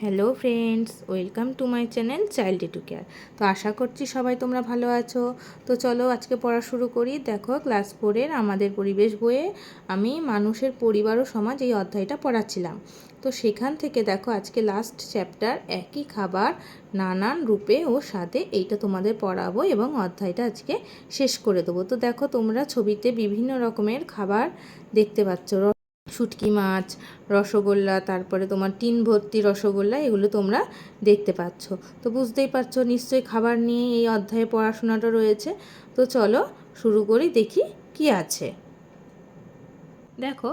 Hello friends, welcome to my channel child to care তো আশা করছি সবাই তোমরা ভালো আছো। তো চলো আজকে পড়া শুরু করি। দেখো, ক্লাস ফোরের আমাদের পরিবেশ বইয়ে আমি মানুষের পরিবার ও সমাজ এই অধ্যায়টা পড়াচ্ছিলাম। তো সেখান থেকে দেখো, আজকে লাস্ট চ্যাপ্টার একই খাবার নানান রূপে ও স্বাদে এইটা তোমাদের পড়াবো এবং অধ্যায়টা আজকে শেষ করে দেবো। তো দেখো, তোমরা ছবিতে বিভিন্ন রকমের খাবার দেখতে পাচ্ছ। শুটকি মাছ, রসগোল্লা, তারপরে তোমার টিন ভর্তি রসগোল্লা, এগুলো তোমরা দেখতে পাচ্ছ। তো বুঝতেই পারছ, নিশ্চয়ই খাবার নিয়ে এই অধ্যায়ে পড়াশোনাটা রয়েছে। তো চলো শুরু করি, দেখি কি আছে। দেখো,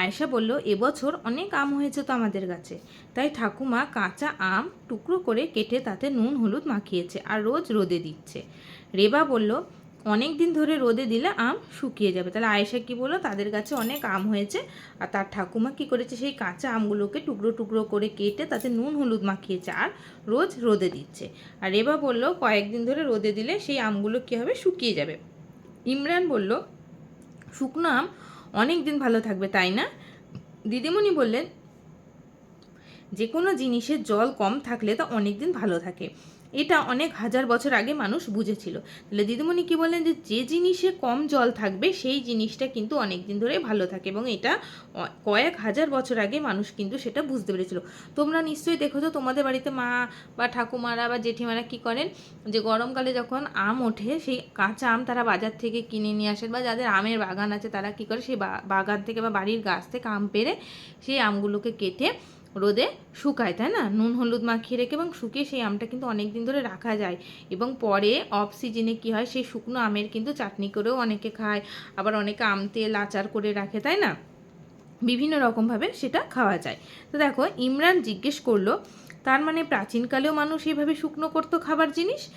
আয়েশা বলল এবছর অনেক আম হয়েছে তো আমাদের কাছে তাই ঠাকুমা কাঁচা আম টুকরো করে কেটে তাতে নুন, হলুদ মাখিয়েছে আর রোজ রোদে দিচ্ছে। রেবা বলল অনেক দিন ধরে রোদে দিলে আম শুকিয়ে যাবে। তাহলে আয়েশা কি বলল? তাদের কাছে অনেক আম হয়েছে আর তার ঠাকুমা কি করেছে? সেই কাঁচা আমগুলোকে টুকরো টুকরো করে কেটে তাতে নুন, হলুদ মাখিয়েছে আর রোজ রোদে দিচ্ছে। আর রেবা বলল, কয়েকদিন ধরে রোদে দিলে সেই আমগুলো কী হবে? শুকিয়ে যাবে। ইমরান বলল, শুকনো আম অনেক দিন ভালো থাকবে, তাই না? দিদিমণি বললেন, যে কোনো জিনিসের জল কম থাকলে তা অনেক দিন ভালো থাকে। এটা অনেক হাজার বছর আগে মানুষ বুঝেছিল। তাহলে দিদিমণি কি বলেন যে যে জিনিসে কম জল থাকবে, সেই জিনিসটা কিন্তু অনেক দিন ধরে ভালো থাকে এবং এটা কয়েক হাজার বছর আগে মানুষ কিন্তু সেটা বুঝতে পেরেছিল। তোমরা নিশ্চয়ই দেখেছ তোমাদের বাড়িতে মা বা ঠাকুমারা বা জেঠিমারা কি করেন? যে গরমকালে যখন আম ওঠে, সেই কাঁচা আম তারা বাজার থেকে কিনে নিয়ে আসেন বা যাদের আমের বাগান আছে তারা কি করে, সেই বাগান থেকে বা বাড়ির গাছ থেকে আম পেরে সেই আমগুলোকে কেটে রোদে শুকায়, তাই না? নুন, হলুদ মাখিয়ে রেখে এবং শুকিয়ে সেই আমটা কিন্তু অনেক দিন ধরে রাখা যায়। এবং পরে অফ সিজনে কী হয়, সেই শুকনো আমের কিন্তু চাটনি করেও অনেকে খায়, আবার অনেকে আম তেল আচার করে রাখে, তাই না? বিভিন্ন রকমভাবে সেটা খাওয়া যায়। তো দেখো, ইমরান জিজ্ঞেস করল, তার মানে প্রাচীনকালেও মানুষ এভাবে শুকনো করতো খাবার জিনিস?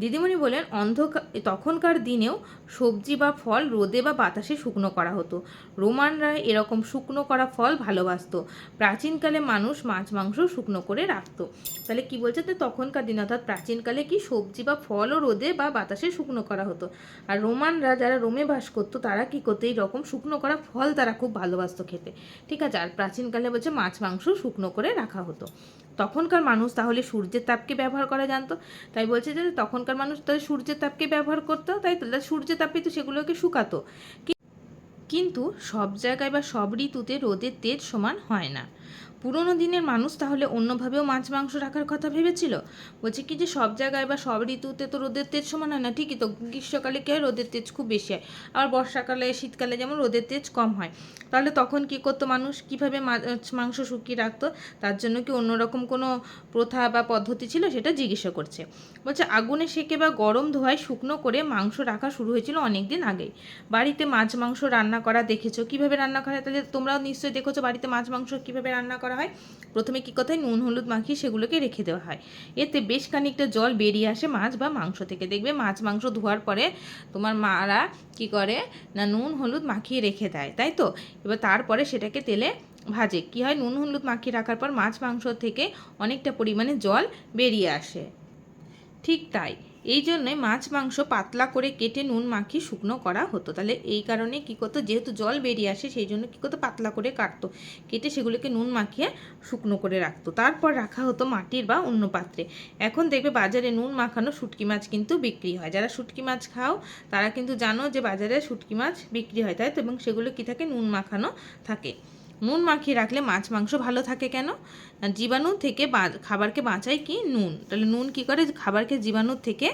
দিদিমণি বলেন, অন্ধকার, তখনকার দিনেও সবজি বা ফল রোদে বা বাতাসে শুকনো করা হতো। রোমানরা এরকম শুকনো করা ফল ভালোবাসত। প্রাচীনকালে মানুষ মাছ, মাংস শুকনো করে রাখতো। তাহলে কি বলছে তো তখনকার দিনে? অর্থাৎ প্রাচীনকালে কি সবজি বা ফলও রোদে বা বাতাসে শুকনো করা হতো? আর রোমানরা যারা রোমে বাস করতো, তারা কি করতো? এই রকম শুকনো করা ফল তারা খুব ভালোবাসতো খেতে। ঠিক আছে, আর প্রাচীনকালে বলছে মাছ, মাংস শুকনো করে রাখা হতো। তখনকার মানুষ তাহলে সূর্যের তাপকে ব্যবহার করা জানতো। তাই বলছে যে তখনকার মানুষ তাহলে সূর্যের তাপকে ব্যবহার করতো, তাই সূর্যের তাপে তো সেগুলোকে শুকাতো। কিন্তু সব জায়গায় বা সব ঋতুতে রোদের তেজ সমান হয় না। পুরোনো দিনের মানুষ তাহলে অন্যভাবেও মাছ মাংস রাখার কথা ভেবেছিল? বলছে কি যে সব জায়গায় বা সব ঋতুতে তো রোদের তেজ সমান হয় না, ঠিকই তো। গ্রীষ্মকালে কী হয়? রোদের তেজ খুব বেশি হয়। আবার বর্ষাকালে, শীতকালে যেমন রোদের তেজ কম হয়। তাহলে তখন কি করতো মানুষ? কীভাবে মাছ, মাংস শুকিয়ে রাখতো? তার জন্য কি অন্যরকম কোনো প্রথা বা পদ্ধতি ছিল? সেটা জিজ্ঞাসা করছে। বলছে, আগুনে সেকে বা গরম ধোয়ায় শুকনো করে মাংস রাখা শুরু হয়েছিল অনেক দিন আগেই। বাড়িতে মাছ মাংস রান্না করা দেখেছ? কীভাবে রান্না করা তাহলে তোমরাও নিশ্চয়ই দেখেছ বাড়িতে মাছ মাংস কীভাবে রান্না করা হয়। প্রথমে কী কথায় নুন, হলুদ মাখিয়ে সেগুলোকে রেখে দেওয়া হয়। এতে বেশ খানিকটা জল বেরিয়ে আসে মাছ বা মাংস থেকে। দেখবে মাছ মাংস ধোয়ার পরে তোমার মারা কি করে? না, নুন, হলুদ মাখিয়ে রেখে দেয়, তাই তো? এবার তারপরে সেটাকে তেলে ভাজে। কি হয়? নুন, হলুদ মাখিয়ে রাখার পর মাছ মাংস থেকে অনেকটা পরিমাণে জল বেরিয়ে আসে। ঠিক তাই। এই জন্যে মাছ, মাংস পাতলা করে কেটে নুন মাখিয়ে শুকনো করা হতো। তাহলে এই কারণে কী করতো? যেহেতু জল বেরিয়ে আসে, সেই জন্য কী করতো? পাতলা করে কাটতো। কেটে সেগুলোকে নুন মাখিয়ে শুকনো করে রাখতো। তারপর রাখা হতো মাটির বা অন্য পাত্রে। এখন দেখবে বাজারে নুন মাখানো শুটকি মাছ কিন্তু বিক্রি হয়। যারা শুটকি মাছ খাও, তারা কিন্তু জানো যে বাজারে শুটকি মাছ বিক্রি হয়, তাই তো? এবং সেগুলো কী থাকে? নুন মাখানো থাকে। নুন মাখিয়ে রাখলে মাছ মাংস ভালো থাকে কেন? জীবাণু থেকে খাবারকে বাঁচায় কি? নুন। তাহলে নুন কি করে? খাবারকে জীবাণুর থেকে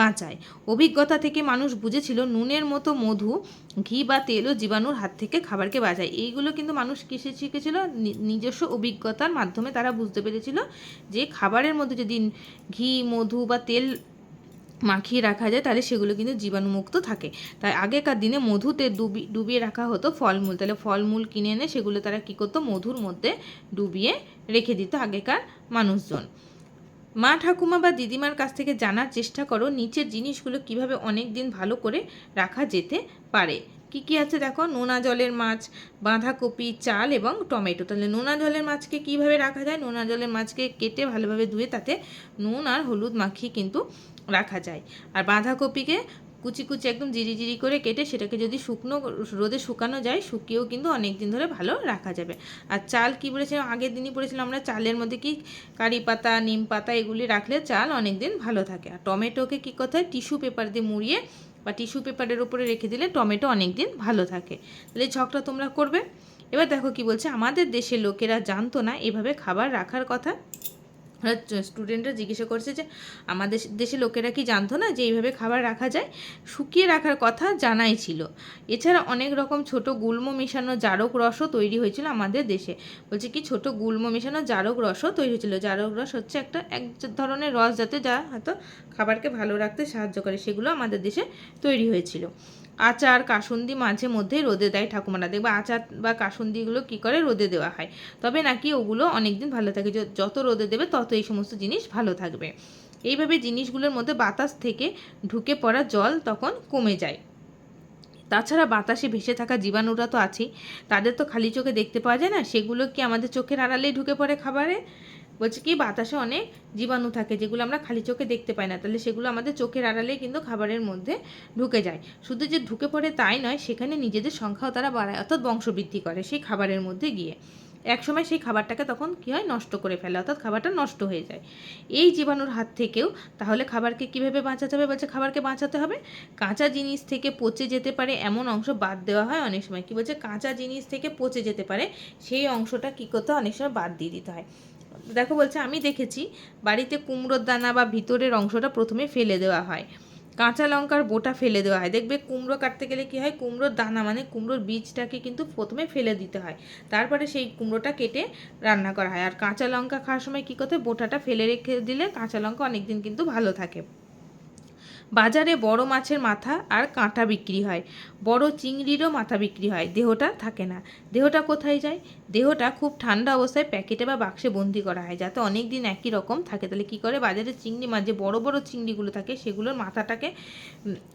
বাঁচায়। অভিজ্ঞতা থেকে মানুষ বুঝেছিল নুনের মতো মধু, ঘি বা তেলও জীবাণুর হাত থেকে খাবারকে বাঁচায়। এইগুলো কিন্তু মানুষ কিসে শিখেছিল। নিজস্ব অভিজ্ঞতার মাধ্যমে তারা বুঝতে পেরেছিল যে খাবারের মধ্যে যদি ঘি, মধু বা তেল মাখিয়ে রাখা যায়, তাহলে সেগুলো কিন্তু জীবাণুমুক্ত থাকে। তাই আগেকার দিনে মধুতে ডুবি, ডুবিয়ে রাখা হতো ফলমূল। তাহলে ফলমূল কিনে এনে সেগুলো তারা কী করতো? মধুর মধ্যে ডুবিয়ে রেখে দিত আগেকার মানুষজন। মা ঠাকুমা বা দিদিমার কাছ থেকে জানার চেষ্টা করো, নিচের জিনিসগুলো কীভাবে অনেক দিন ভালো করে রাখা যেতে পারে। কি কি আছে দেখো? নোনা জলের মাছ, বাঁধাকপি, চাল এবং টমেটো। তাহলে নোনা জলের মাছকে কীভাবে রাখা যায়? নোনা জলের মাছকে কেটে ভালোভাবে ধুয়ে তাতে নুন আর হলুদ মাখিয়ে কিন্তু রাখা যায়। আর বাঁধাকপিকে কুচি কুচি একদম জিরি জিরি করে কেটে সেটাকে যদি শুকনো রোদে শুকানো যায়, শুকিয়েও কিন্তু অনেক দিন ধরে ভালো রাখা যাবে। আর চাল কি বলেছিলাম আগের দিনই পড়েছিলাম আমরা, চালের মধ্যে কি কারি পাতা, নিম পাতা এগুলি রাখলে চাল অনেক দিন ভালো থাকে। আর টমেটোকে কী করতে হয়? টিস্যু পেপার দিয়ে মুড়িয়ে বা টিস্যু পেপারের উপরে রেখে দিলে টমেটো অনেক দিন ভালো থাকে। তাহলে ছকটা তোমরা করবে। এবার দেখো কি বলছে, আমাদের দেশের লোকেরা জানতো না এভাবে খাবার রাখার কথা। স্টুডেন্টরা জিজ্ঞাসা করছে যে, আমাদের দেশে লোকেরা কি জানতো না যে এইভাবে খাবার রাখা যায়? শুকিয়ে রাখার কথা জানাই ছিল। এছাড়া অনেক রকম ছোট গুল্ম মেশানো জারক রসও তৈরি হয়েছিল আমাদের দেশে। বলছে কি, ছোট গুল্ম মেশানো জারক রসও তৈরি হয়েছিল। জারক রস হচ্ছে একটা এক ধরনের রস যাতে যা হয়তো খাবারকে ভালো রাখতে সাহায্য করে, সেগুলো আমাদের দেশে তৈরি হয়েছিল। আচার কাসুন্দি মাঝে মধ্যে রোদে দেয় ঠাকুমারা। দেখবে আচার বা কাসুন্দিগুলো কী করে? রোদে দেওয়া হয়। তবে নাকি ওগুলো অনেক দিন ভালো থাকে। যত রোদে দেবে তত এই সমস্ত জিনিস ভালো থাকবে। এইভাবে জিনিসগুলোর মধ্যে বাতাস থেকে ঢুকে পড়া জল তখন কমে যায়। তাছাড়া বাতাসে ভেসে থাকা জীবাণুরা তো আছেই। তাদের তো খালি চোখে দেখতে পাওয়া যায় না? সেগুলো কি আমাদের চোখের আড়ালেই ঢুকে পড়ে খাবারে? বলছে কি, বাতাসে অনেক জীবাণু থাকে যেগুলো আমরা খালি চোখে দেখতে পাই না। তাহলে সেগুলো আমাদের চোখের আড়ালেই কিন্তু খাবারের মধ্যে ঢুকে যায়। শুধু যে ঢুকে পড়ে তাই নয়, সেখানে নিজেদের সংখ্যাও তারা বাড়ায়। অর্থাৎ বংশবৃদ্ধি করে সেই খাবারের মধ্যে গিয়ে। একসময় সেই খাবারটাকে তখন কী হয়? নষ্ট করে ফেলে, অর্থাৎ খাবারটা নষ্ট হয়ে যায়। এই জীবাণুর হাত থেকেও তাহলে খাবারকে কীভাবে বাঁচাতে হবে? বলছে খাবারকে বাঁচাতে হবে? কাঁচা জিনিস থেকে পচে যেতে পারে এমন অংশ বাদ দেওয়া হয় অনেক সময়। কী বলছে? কাঁচা জিনিস থেকে পচে যেতে পারে, সেই অংশটা কী করতে অনেক সময় বাদ দিয়ে দিতে হয়। দেখো বলছে, আমি দেখেছি বাড়িতে কুমড়োর দানা বা ভিতরের অংশটা প্রথমে ফেলে দেওয়া হয়। কাঁচা লঙ্কার বোটা ফেলে দেওয়া হয়। দেখবে কুমড়ো কাটতে গেলে কি হয়? কুমড়োর দানা মানে কুমড়োর বীজটাকে কিন্তু প্রথমে ফেলে দিতে হয়। তারপরে সেই কুমড়োটা কেটে রান্না করা হয়। আর কাঁচা লঙ্কা খাওয়ার সময় কী করতে বোটাটা ফেলে রেখে দিলে কাঁচা লঙ্কা অনেকদিন কিন্তু ভালো থাকে। বাজারে বড় মাছের মাথা আর কাঁটা বিক্রি হয়। বড় চিংড়িরও মাথা বিক্রি হয়। দেহটা থাকে না। দেহটা কোথায় যায়? দেহটা খুব ঠান্ডা অবস্থায় প্যাকেটে বা বাক্সে বন্দি করা হয়। যাতে অনেক দিন একই রকম থাকে। তাহলে কী করে? বাজারে চিংড়ি মাছ, যে বড়ো বড়ো চিংড়িগুলো থাকে, সেগুলোর মাথাটাকে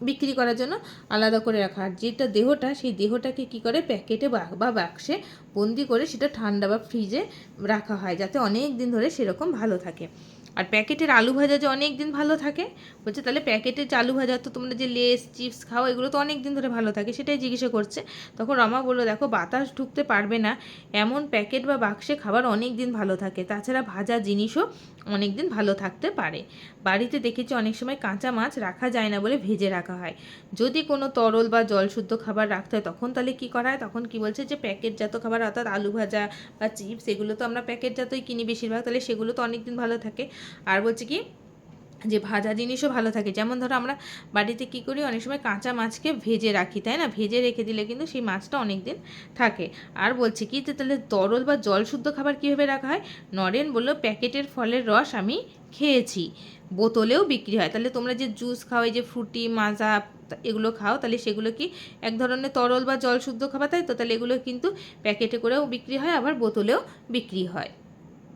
বিক্রি করার জন্য আলাদা করে রাখা আর যেটা দেহটা, সেই দেহটাকে কী করে? প্যাকেটে বা বাক্সে বন্দি করে সেটা ঠান্ডা বা ফ্রিজে রাখা হয়। যাতে অনেক দিন ধরে সেরকম ভালো থাকে। আর প্যাকেটের আলু ভাজা যে অনেক দিন ভালো থাকে, বলছে তাহলে প্যাকেটের আলু ভাজা, তো তোমরা যে লেস, চিপস খাও, এগুলো তো অনেক দিন ধরে ভালো থাকে, সেটাই জিজ্ঞাসা করছে। তখন রমা বলল, দেখো, বাতাস ঢুকতে পারবে না, এমন প্যাকেট বা বাক্সে খাবার অনেক দিন ভালো থাকে, তাছাড়া ভাজা জিনিসও অনেক দিন ভালো থাকতে পারে। বাড়িতে দেখেছি অনেক সময় কাঁচা মাছ রাখা যায় না বলে ভেজে রাখা হয়। যদি কোনো তরল বা জলশুদ্ধ খাবার রাখতে হয়, তখন তাহলে কি করা হয়? তখন কি বলছে যে, প্যাকেটজাত খাবার, অর্থাৎ আলু ভাজা বা চিপস, এগুলো তো আমরা প্যাকেটজাতই কিনি বেশিরভাগ, তাহলে সেগুলো তো অনেক দিন ভালো থাকে। আর বলছে কি, যে ভাজা জিনিসও ভালো থাকে। যেমন ধরো আমরা বাড়িতে কি করি, অনেক সময় কাঁচা মাছকে ভেজে রাখি, তাই না? ভেজে রেখে দিলে কিন্তু সেই মাছটা অনেক দিন থাকে। আর বলছে কি, যে তাহলে তরল বা জল শুদ্ধ খাবার কীভাবে রাখা হয়? নরেন বলল, প্যাকেটের ফলের রস আমি খেয়েছি। বোতলেও বিক্রি হয়। তাহলে তোমরা যে জুস খাও, এই যে ফ্রুটি, মাজা এগুলো খাও, তাহলে সেগুলো কি এক ধরনের তরল বা জল শুদ্ধ খাবার? তাই তো? তাহলে এগুলো কিন্তু প্যাকেটে করেও বিক্রি হয়, আবার বোতলেও বিক্রি হয়।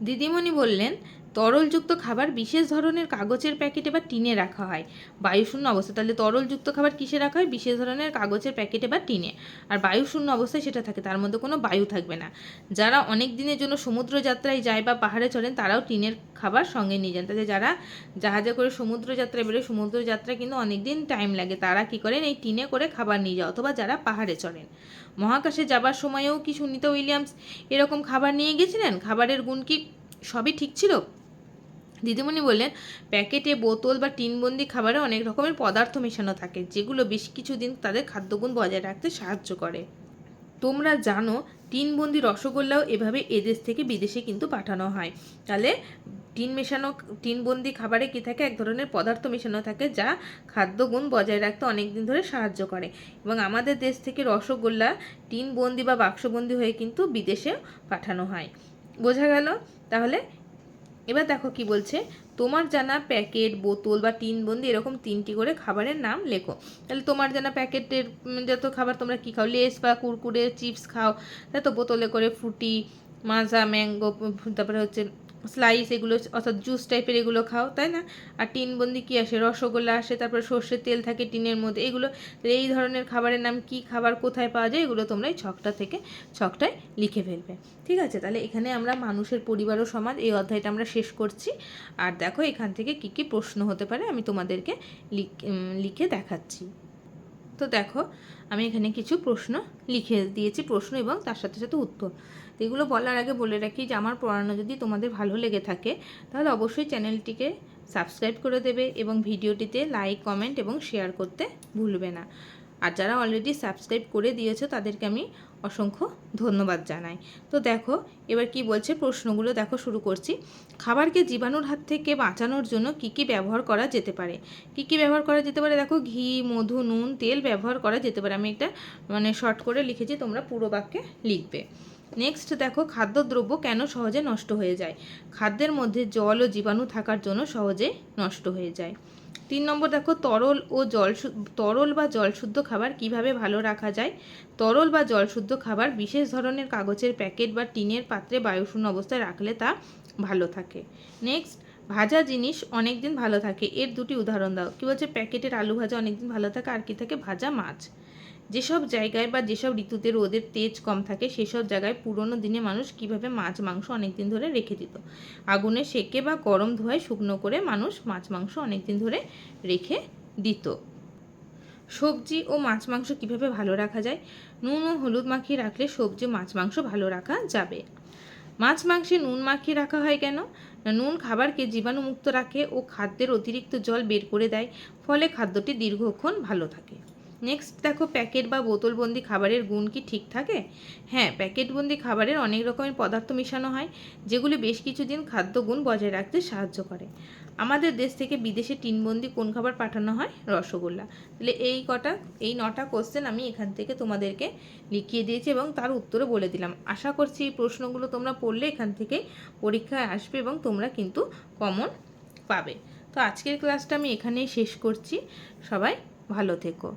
দিদিমণি বললেন তরলযুক্ত খাবার বিশেষ ধরনের কাগজের প্যাকেটে বা টিনে রাখা হয়। বায়ুশূন্য অবস্থা তাহলে তরলযুক্ত খাবার কিসে রাখা হয়? বিশেষ ধরনের কাগজের প্যাকেটে বা টিনে। আর বায়ুশূন্য অবস্থায় সেটা থাকে, তার মধ্যে কোনো বায়ু থাকবে না। যারা অনেক দিনের জন্য সমুদ্র যাত্রায় যায় বা পাহাড়ে চড়েন, তারাও টিনের খাবার সঙ্গে নিয়ে যান। তাহলে যারা জাহাজে করে সমুদ্র যাত্রায় বেরোয় সমুদ্র যাত্রা কিন্তু অনেক দিন টাইম লাগে। তারা কি করেন? এই টিনে করে খাবার নিয়ে যায়, অথবা যারা পাহাড়ে চড়েন। মহাকাশে যাবার সময়েও কি সুনিতা উইলিয়ামস এরকম খাবার নিয়ে গেছিলেন? খাবারের গুণ কি সবই ঠিক ছিল? দিদিমণি বললেন, প্যাকেটে বোতল বা টিনবন্দি খাবারে অনেক রকমের পদার্থ মেশানো থাকে, যেগুলো বেশ কিছুদিন তাদের খাদ্যগুণ বজায় রাখতে সাহায্য করে। তোমরা জানো, টিনবন্দি রসগোল্লাও এভাবে এদেশ থেকে বিদেশে কিন্তু পাঠানো হয়। তাহলে টিন মেশানো, টিনবন্দি খাবারে কী থাকে? এক ধরনের পদার্থ মেশানো থাকে যা খাদ্যগুণ বজায় রাখতে অনেক দিন ধরে সাহায্য করে। এবং আমাদের দেশ থেকে রসগোল্লা, টিনবন্দি বা বাক্সবন্দি হয়ে কিন্তু বিদেশে পাঠানো হয়। বোঝা গেল? তাহলে এবার দেখো কি বলছে, তোমার জানা প্যাকেট, বোতল বা টিন বন্দি এরকম তিনটি করে খাবারের নাম লেখো। তাহলে তোমার জানা প্যাকেটের যত খাবার তোমরা কী খাও, লেস বা কুরকুরে, চিপস খাও তাই তো বোতলে করে ফুটি মাজা, ম্যাঙ্গো, তারপরে হচ্ছে স্লাইস এগুলো, অর্থাৎ জুস টাইপের এগুলো খাও, তাই না? আর টিনবন্দি কী আসে? রসগোল্লা আসে, তারপরে সর্ষের তেল থাকে টিনের মধ্যে, এগুলো এই ধরনের খাবারের নাম কি খাবার কোথায় পাওয়া যায়, এগুলো তোমরা এই ছকটা থেকে ছকটায় লিখে ফেলবে। ঠিক আছে, তাহলে এখানে আমরা মানুষের পরিবার ও সমাজ, এই অধ্যায়টা আমরা শেষ করছি। আর দেখো এখান থেকে কি কি প্রশ্ন হতে পারে, আমি তোমাদেরকে লিখে দেখাচ্ছি। তো দেখো, আমি এখানে কিছু প্রশ্ন লিখে দিয়েছি, প্রশ্ন এবং তার সাথে সাথে উত্তর। তো এগুলো বলার আগে বলে রাখি যে, আমার পড়ানো যদি তোমাদের ভালো লেগে থাকে, তাহলে অবশ্যই চ্যানেলটিকে সাবস্ক্রাইব করে দেবে এবং ভিডিওটিতে লাইক, কমেন্ট এবং শেয়ার করতে ভুলবে না। আর যারা অলরেডি সাবস্ক্রাইব করে দিয়েছ, তাদেরকে আমি অসংখ্য ধন্যবাদ জানাই। তো দেখো, এবার কি বলছে? প্রশ্নগুলো দেখো, শুরু করছি। খাবারকে জীবাণুর হাত থেকে বাঁচানোর জন্য কি কি ব্যবহার করা যেতে পারে? কি কি ব্যবহার করা যেতে পারে? দেখো, ঘি, মধু, নুন, তেল ব্যবহার করা যেতে পারে। আমি একটা মানে শর্ট করে লিখেছি, তোমরা পুরো বাক্যে লিখবে। নেক্সট দেখো, খাদ্যদ্রব্য কেন সহজে নষ্ট হয়ে যায়? খাদ্যের মধ্যে জল ও জীবাণু থাকার জন্য সহজে নষ্ট হয়ে যায়। তিন নম্বর দেখো, তরল ও জল তরল বা জলশুদ্ধ খাবার কীভাবে ভালো রাখা যায়? তরল বা জলশুদ্ধ খাবার বিশেষ ধরনের কাগজের প্যাকেট বা টিনের পাত্রে বায়ুশূন্য অবস্থায় রাখলে তা ভালো থাকে। নেক্সট, ভাজা জিনিস অনেক দিন ভালো থাকে। এর দুটি উদাহরণ দাও। কি বলছে? প্যাকেটের আলু ভাজা অনেক দিন ভালো থাকে। আর কি থাকে? ভাজা মাছ। যেসব জায়গায় বা যেসব ঋতুতে রোদের তেজ কম থাকে, সেসব জায়গায় পুরনো দিনে মানুষ কীভাবে মাছ, মাংস অনেক দিন ধরে রেখে দিত? আগুনে সেকে বা গরম ধোয়ায় শুকনো করে মানুষ মাছ, মাংস অনেক দিন ধরে রেখে দিত। সবজি ও মাছ, মাংস কীভাবে ভালো রাখা যায়? নুন ও হলুদ মাখিয়ে রাখলে সবজি, মাছ, মাংস ভালো রাখা যাবে। মাছ, মাংসে নুন মাখিয়ে রাখা হয় কেন? নুন খাবারকে জীবাণুমুক্ত রাখে ও খাদ্যের অতিরিক্ত জল বের করে দেয়, ফলে খাদ্যটি দীর্ঘক্ষণ ভালো থাকে। নেক্সট দেখো প্যাকেট বা বোতলবন্দি খাবারের গুণ কি ঠিক থাকে? হ্যাঁ প্যাকেটবন্দি খাবারের অনেক রকমের পদার্থ মেশানো হয়, যেগুলি বেশ কিছুদিন খাদ্য গুণ বজায় রাখতে সাহায্য করে। আমাদের দেশ থেকে বিদেশে টিনবন্দি কোন খাবার পাঠানো হয়? রসগোল্লা। তাহলে এই কটা, এই নটা কোশ্চেন আমি এখান থেকে তোমাদেরকে লিখিয়ে দিয়েছি এবং তার উত্তরও বলে দিলাম। আশা করছি এই প্রশ্নগুলো তোমরা পড়লে এখান থেকে পরীক্ষায় আসবে এবং তোমরা কিন্তু কমন পাবে। তো আজকের ক্লাসটা আমি এখানেই শেষ করছি। সবাই ভালো থেকো।